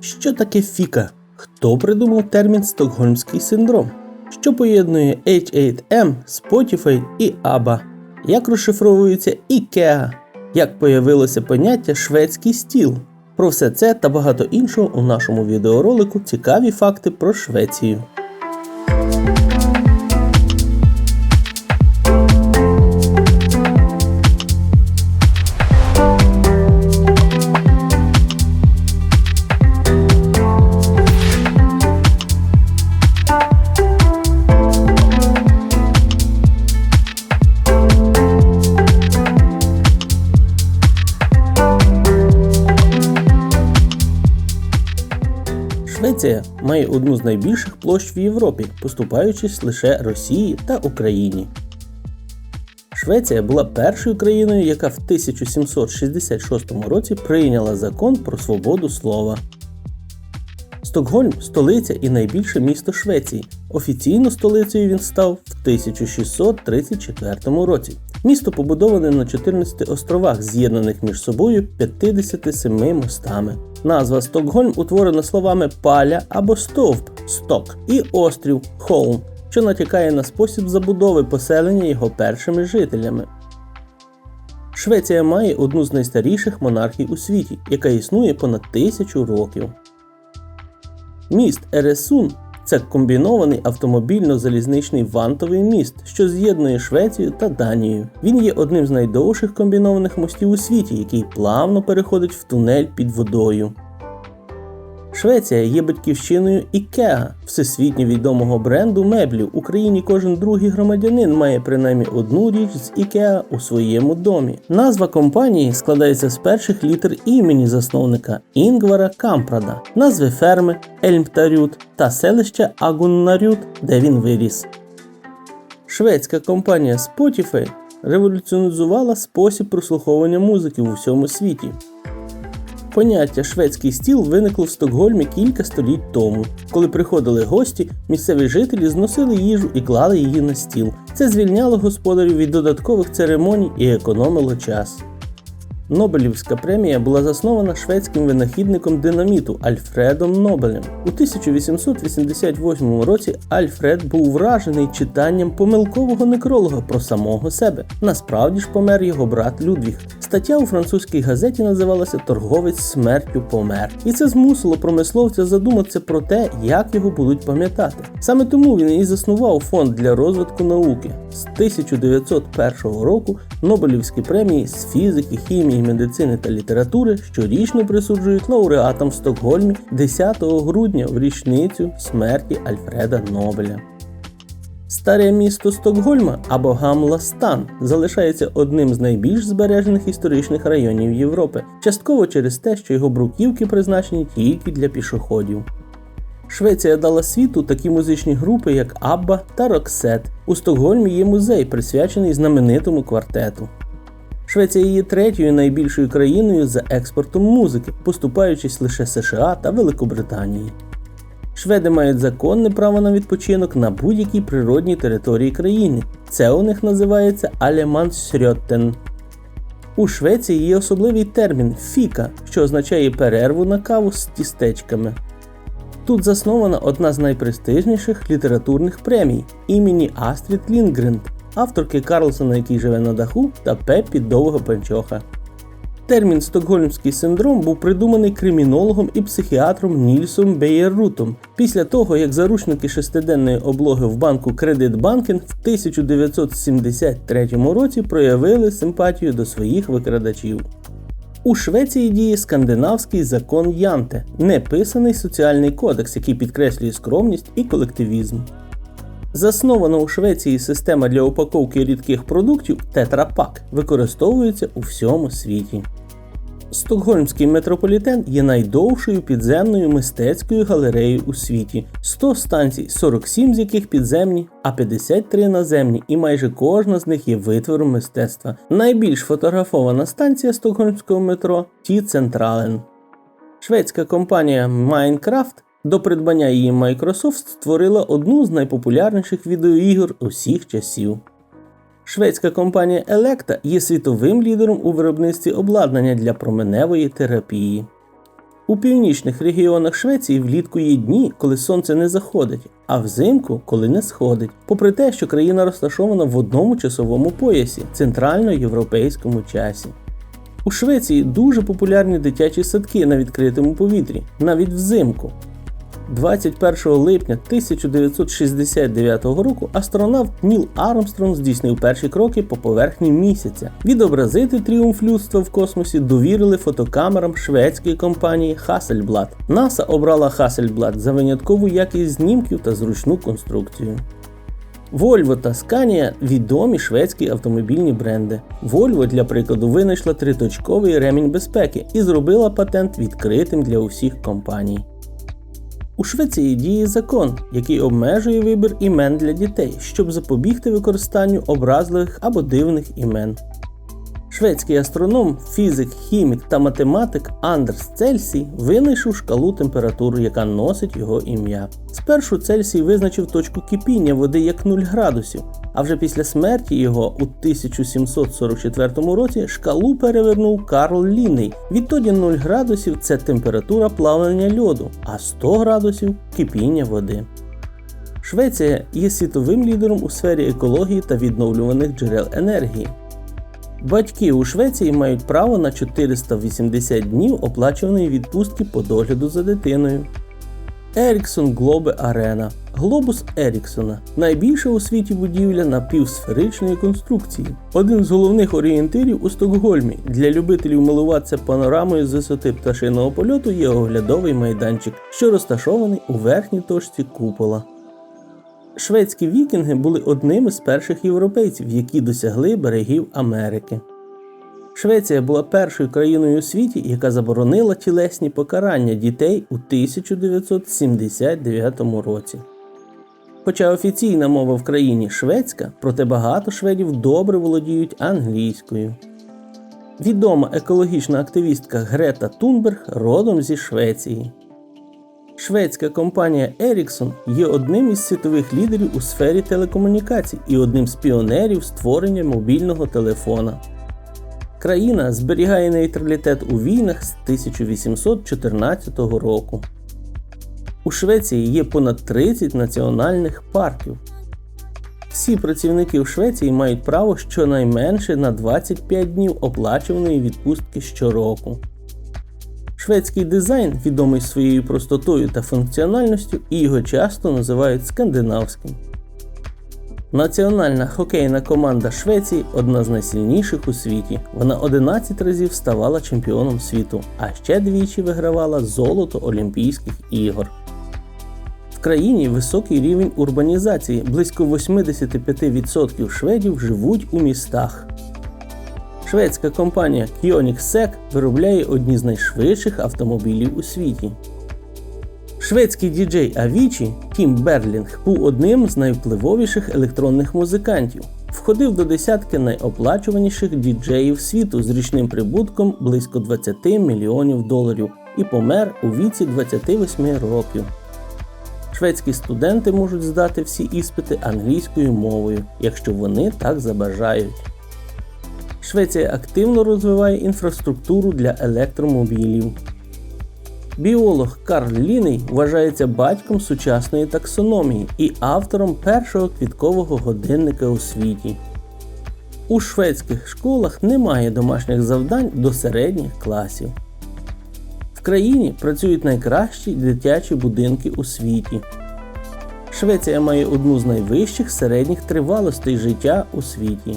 Що таке фіка? Хто придумав термін Стокгольмський синдром? Що поєднує H8M, Spotify і ABBA? Як розшифровується IKEA? Як появилося поняття шведський стіл? Про все це та багато іншого у нашому відеоролику цікаві факти про Швецію. Швеція має одну з найбільших площ в Європі, поступаючись лише Росії та Україні. Швеція була першою країною, яка в 1766 році прийняла закон про свободу слова. Стокгольм столиця і найбільше місто Швеції. Офіційно столицею він став в 1634 році. Місто побудоване на 14 островах, з'єднаних між собою 57 мостами. Назва Стокгольм утворена словами паля або стовп сток і острів Холм, що натякає на спосіб забудови поселення його першими жителями. Швеція має одну з найстаріших монархій у світі, яка існує понад тисячу років. Міст Ересун це комбінований автомобільно-залізничний вантовий міст, що з'єднує Швецію та Данію. Він є одним з найдовших комбінованих мостів у світі, який плавно переходить в тунель під водою. Швеція є батьківщиною IKEA, всесвітньо відомого бренду меблів. Україні кожен другий громадянин має принаймні одну річ з IKEA у своєму домі. Назва компанії складається з перших літер імені засновника Інгвара Кампрада, назви ферми Ельмтарют та селища Агуннарют, де він виріс. Шведська компанія Spotify революціонізувала спосіб прослуховування музики в усьому світі. Поняття шведський стіл виникло в Стокгольмі кілька століть тому. Коли приходили гості, місцеві жителі зносили їжу і клали її на стіл. Це звільняло господарів від додаткових церемоній і економило час. Нобелівська премія була заснована шведським винахідником динаміту Альфредом Нобелем. У 1888 році Альфред був вражений читанням помилкового некролога про самого себе. Насправді ж помер його брат Людвіг. Стаття у французькій газеті називалася Торговець смертю помер. І це змусило промисловця задуматися про те, як його будуть пам'ятати. Саме тому він і заснував фонд для розвитку науки. З 1901 року Нобелівські премії з фізики, хімії, медицини та літератури щорічно присуджують лауреатам в Стокгольмі 10 грудня в річницю смерті Альфреда Нобеля. Старе місто Стокгольма або Гамластан залишається одним з найбільш збережених історичних районів Європи, частково через те, що його бруківки призначені тільки для пішоходів. Швеція дала світу такі музичні групи, як Абба та Роксет. У Стокгольмі є музей, присвячений знаменитому квартету. Швеція є третьою найбільшою країною за експортом музики, поступаючись лише США та Великобританії. Шведи мають законне право на відпочинок на будь-якій природній території країни. Це у них називається Алемансрьоттен. У Швеції є особливий термін фіка, що означає перерву на каву з тістечками. Тут заснована одна з найпрестижніших літературних премій імені Астрід Лінгренд, авторки Карлсона, який живе на даху, та Пеппі Довго Панчоха. Термін Стокгольмський синдром був придуманий кримінологом і психіатром Нільсом Беєррутом після того, як заручники шестиденної облоги в банку Кредитбанкінг в 1973 році проявили симпатію до своїх викрадачів. У Швеції діє скандинавський закон Янте, неписаний соціальний кодекс, який підкреслює скромність і колективізм. Заснована у Швеції система для упаковки рідких продуктів Тетрапак використовується у всьому світі. Стокгольмський метрополітен є найдовшою підземною мистецькою галереєю у світі. 100 станцій, 47 з яких підземні, а 53 наземні, і майже кожна з них є витвором мистецтва. Найбільш фотографована станція стокгольмського метро Ті Централен. Шведська компанія Minecraft до придбання її Microsoft створила одну з найпопулярніших відеоігор усіх часів. Шведська компанія Electa є світовим лідером у виробництві обладнання для променевої терапії. У північних регіонах Швеції влітку є дні, коли сонце не заходить, а взимку, коли не сходить, попри те, що країна розташована в одному часовому поясі центральноєвропейському часі. У Швеції дуже популярні дитячі садки на відкритому повітрі, навіть взимку. 21 липня 1969 року астронавт Ніл Армстронг здійснив перші кроки по поверхні місяця. Відобразити тріумф людства в космосі довірили фотокамерам шведської компанії Hasselblad. НАСА обрала Hasselblad за виняткову якість знімків та зручну конструкцію. Volvo та Scania – відомі шведські автомобільні бренди. Volvo, для прикладу, винайшла триточковий ремінь безпеки і зробила патент відкритим для усіх компаній. У Швеції діє закон, який обмежує вибір імен для дітей, щоб запобігти використанню образливих або дивних імен. Шведський астроном, фізик, хімік та математик Андерс Цельсій винайшов шкалу температур, яка носить його ім'я. Спершу Цельсій визначив точку кипіння води як 0 градусів, а вже після смерті його у 1744 році шкалу перевернув Карл Ліней. Відтоді 0 градусів це температура плавлення льоду, а 100 градусів кипіння води. Швеція є світовим лідером у сфері екології та відновлюваних джерел енергії. Батьки у Швеції мають право на 480 днів оплачуваної відпустки по догляду за дитиною. Еріксон Глобе Арена. Глобус Еріксона найбільша у світі будівля напівсферичної конструкції. Один з головних орієнтирів у Стокгольмі. Для любителів милуватися панорамою з висоти пташиного польоту є оглядовий майданчик, що розташований у верхній точці купола. Шведські вікінги були одними з перших європейців, які досягли берегів Америки. Швеція була першою країною у світі, яка заборонила тілесні покарання дітей у 1979 році. Хоча офіційна мова в країні шведська, проте багато шведів добре володіють англійською. Відома екологічна активістка Грета Тунберг родом зі Швеції. Шведська компанія Ericsson є одним із світових лідерів у сфері телекомунікацій і одним з піонерів створення мобільного телефона. Країна зберігає нейтралітет у війнах з 1814 року. У Швеції є понад 30 національних парків. Всі працівники в Швеції мають право щонайменше на 25 днів оплачуваної відпустки щороку. Шведський дизайн відомий своєю простотою та функціональністю, і його часто називають скандинавським. Національна хокейна команда Швеції одна з найсильніших у світі. Вона 11 разів ставала чемпіоном світу, а ще двічі вигравала золото Олімпійських ігор. В країні високий рівень урбанізації. Близько 85% шведів живуть у містах. Шведська компанія Koenigsegg виробляє одні з найшвидших автомобілів у світі. Шведський діджей Авічі Тім Берлінг був одним з найвпливовіших електронних музикантів. Входив до десятки найоплачуваніших діджеїв світу з річним прибутком близько 20 мільйонів доларів і помер у віці 28 років. Шведські студенти можуть здати всі іспити англійською мовою, якщо вони так забажають. Швеція активно розвиває інфраструктуру для електромобілів. Біолог Карл Ліней вважається батьком сучасної таксономії і автором першого квіткового годинника у світі. У шведських школах немає домашніх завдань до середніх класів. В країні працюють найкращі дитячі будинки у світі. Швеція має одну з найвищих середніх тривалостей життя у світі.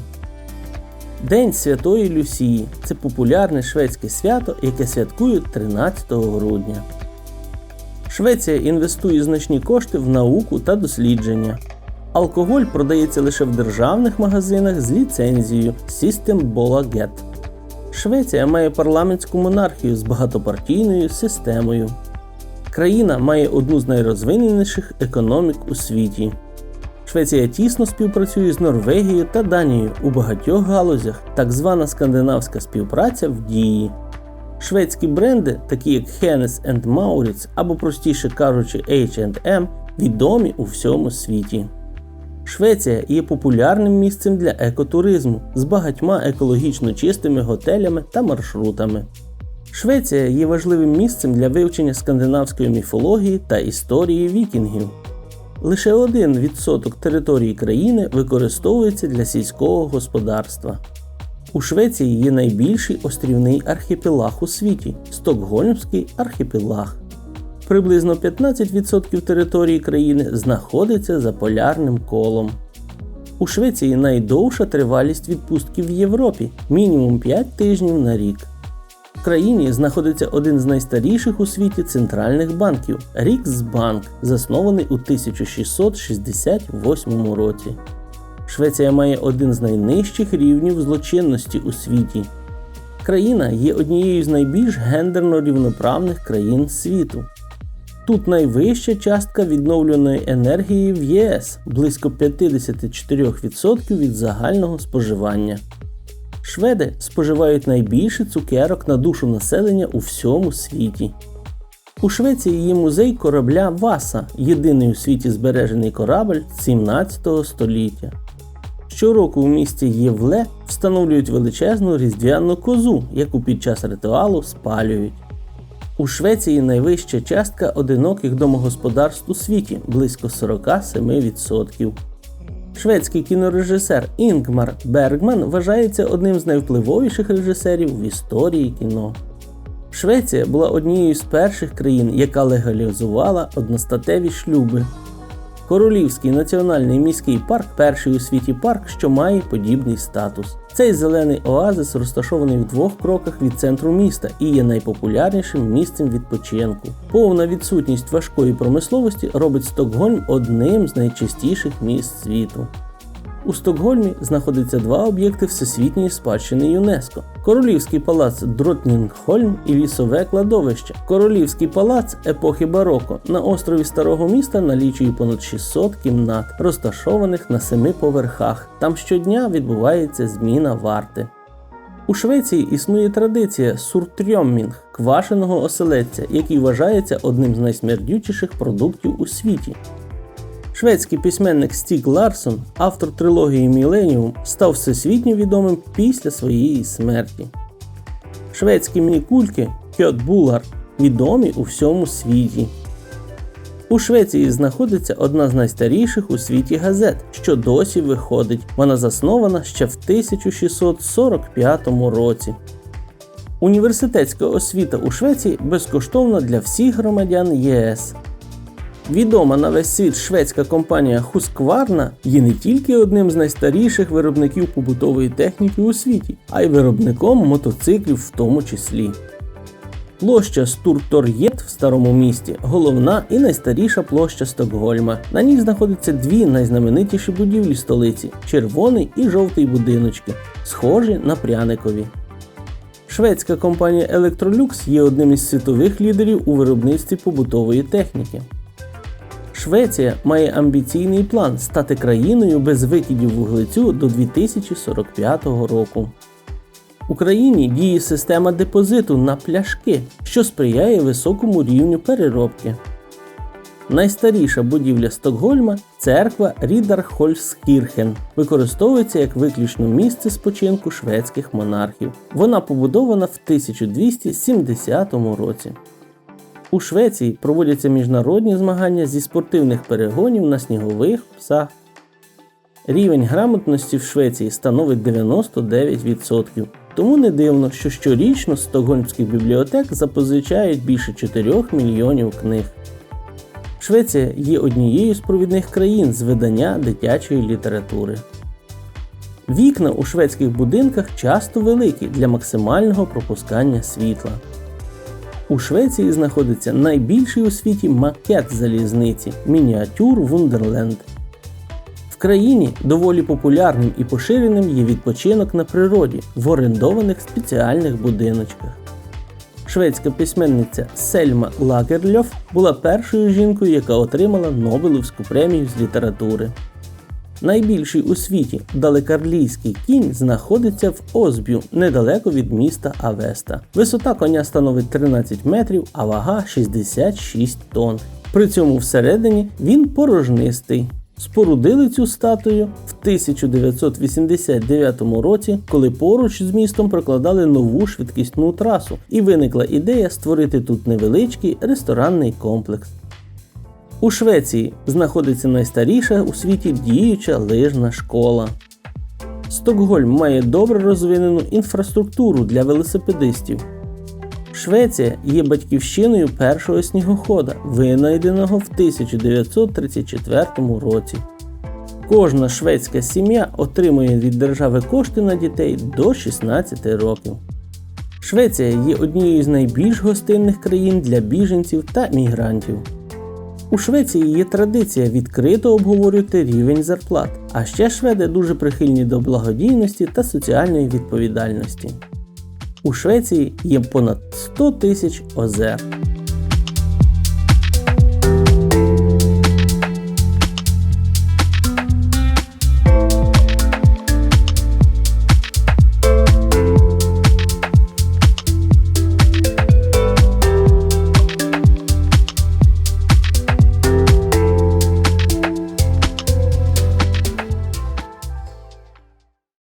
День Святої Люсії це популярне шведське свято, яке святкують 13 грудня. Швеція інвестує значні кошти в науку та дослідження. Алкоголь продається лише в державних магазинах з ліцензією System Bolaget. Швеція має парламентську монархію з багатопартійною системою. Країна має одну з найрозвиненіших економік у світі. Швеція тісно співпрацює з Норвегією та Данією у багатьох галузях, так звана скандинавська співпраця в дії. Шведські бренди, такі як Hennes Mauritz або простіше кажучи H&M, відомі у всьому світі. Швеція є популярним місцем для екотуризму з багатьма екологічно чистими готелями та маршрутами. Швеція є важливим місцем для вивчення скандинавської міфології та історії вікінгів. Лише 1% території країни використовується для сільського господарства. У Швеції є найбільший острівний архіпелаг у світі Стокгольмський архіпелаг. Приблизно 15% території країни знаходиться за полярним колом. У Швеції найдовша тривалість відпустків в Європі мінімум 5 тижнів на рік. Країні знаходиться один з найстаріших у світі центральних банків Ріксбанк, заснований у 1668 році. Швеція має один з найнижчих рівнів злочинності у світі. Країна є однією з найбільш гендерно рівноправних країн світу. Тут найвища частка відновлюваної енергії в ЄС близько 54% від загального споживання. Шведи споживають найбільше цукерок на душу населення у всьому світі. У Швеції є музей корабля Васа, єдиний у світі збережений корабль 17 століття. Щороку у місті Євле встановлюють величезну різдвяну козу, яку під час ритуалу спалюють. У Швеції найвища частка одиноких домогосподарств у світі близько 47%. Шведський кінорежисер Інгмар Бергман вважається одним з найвпливовіших режисерів в історії кіно. Швеція була однією з перших країн, яка легалізувала одностатеві шлюби. Королівський національний міський парк перший у світі парк, що має подібний статус. Цей зелений оазис розташований в двох кроках від центру міста і є найпопулярнішим місцем відпочинку. Повна відсутність важкої промисловості робить Стокгольм одним з найчистіших міст світу. У Стокгольмі знаходиться два об'єкти всесвітньої спадщини ЮНЕСКО: Королівський палац Дротнінгхольм і лісове кладовище. Королівський палац епохи бароко на острові Старого міста налічує понад 600 кімнат, розташованих на семи поверхах. Там щодня відбувається зміна варти. У Швеції існує традиція суртрьоммінг квашеного оселедця, який вважається одним з найсмердючіших продуктів у світі. Шведський письменник Стік Ларсон, автор трилогії Міленіум, став всесвітньо відомим після своєї смерті. Шведські мінікульки Кьот Булар відомі у всьому світі. У Швеції знаходиться одна з найстаріших у світі газет, що досі виходить. Вона заснована ще в 1645 році. Університетська освіта у Швеції безкоштовна для всіх громадян ЄС. Відома на весь світ шведська компанія Husqvarna є не тільки одним з найстаріших виробників побутової техніки у світі, а й виробником мотоциклів в тому числі. Площа Стуртор'єт в старому місті головна і найстаріша площа Стокгольма. На ній знаходяться дві найзнаменитіші будівлі столиці червоний і жовтий будиночки, схожі на пряникові. Шведська компанія Electrolux є одним із світових лідерів у виробництві побутової техніки. Швеція має амбіційний план стати країною без викидів вуглецю до 2045 року. Україні діє система депозиту на пляшки, що сприяє високому рівню переробки. Найстаріша будівля Стокгольма церква Рідархольскірхен, використовується як виключно місце спочинку шведських монархів. Вона побудована в 1270 році. У Швеції проводяться міжнародні змагання зі спортивних перегонів на снігових псах. Рівень грамотності в Швеції становить 99%. Тому не дивно, що щорічно з стокгольмських бібліотек запозичають більше 4 мільйонів книг. Швеція є однією з провідних країн з видання дитячої літератури. Вікна у шведських будинках часто великі для максимального пропускання світла. У Швеції знаходиться найбільший у світі макет залізниці мініатюр Вундерленд. В країні доволі популярним і поширеним є відпочинок на природі в орендованих спеціальних будиночках. Шведська письменниця Сельма Лагерльоф була першою жінкою, яка отримала Нобелівську премію з літератури. Найбільший у світі далекарлійський кінь знаходиться в Озбю, недалеко від міста Авеста. Висота коня становить 13 метрів, а вага 66 тонн. При цьому всередині він порожнистий. Спорудили цю статую в 1989 році, коли поруч з містом прокладали нову швидкісну трасу, і виникла ідея створити тут невеличкий ресторанний комплекс. У Швеції знаходиться найстаріша у світі діюча лижна школа. Стокгольм має добре розвинену інфраструктуру для велосипедистів. Швеція є батьківщиною першого снігохода, винайденого в 1934 році. Кожна шведська сім'я отримує від держави кошти на дітей до 16 років. Швеція є однією з найбільш гостинних країн для біженців та мігрантів. У Швеції є традиція відкрито обговорювати рівень зарплат, а ще шведи дуже прихильні до благодійності та соціальної відповідальності. У Швеції є понад 100 тисяч озер.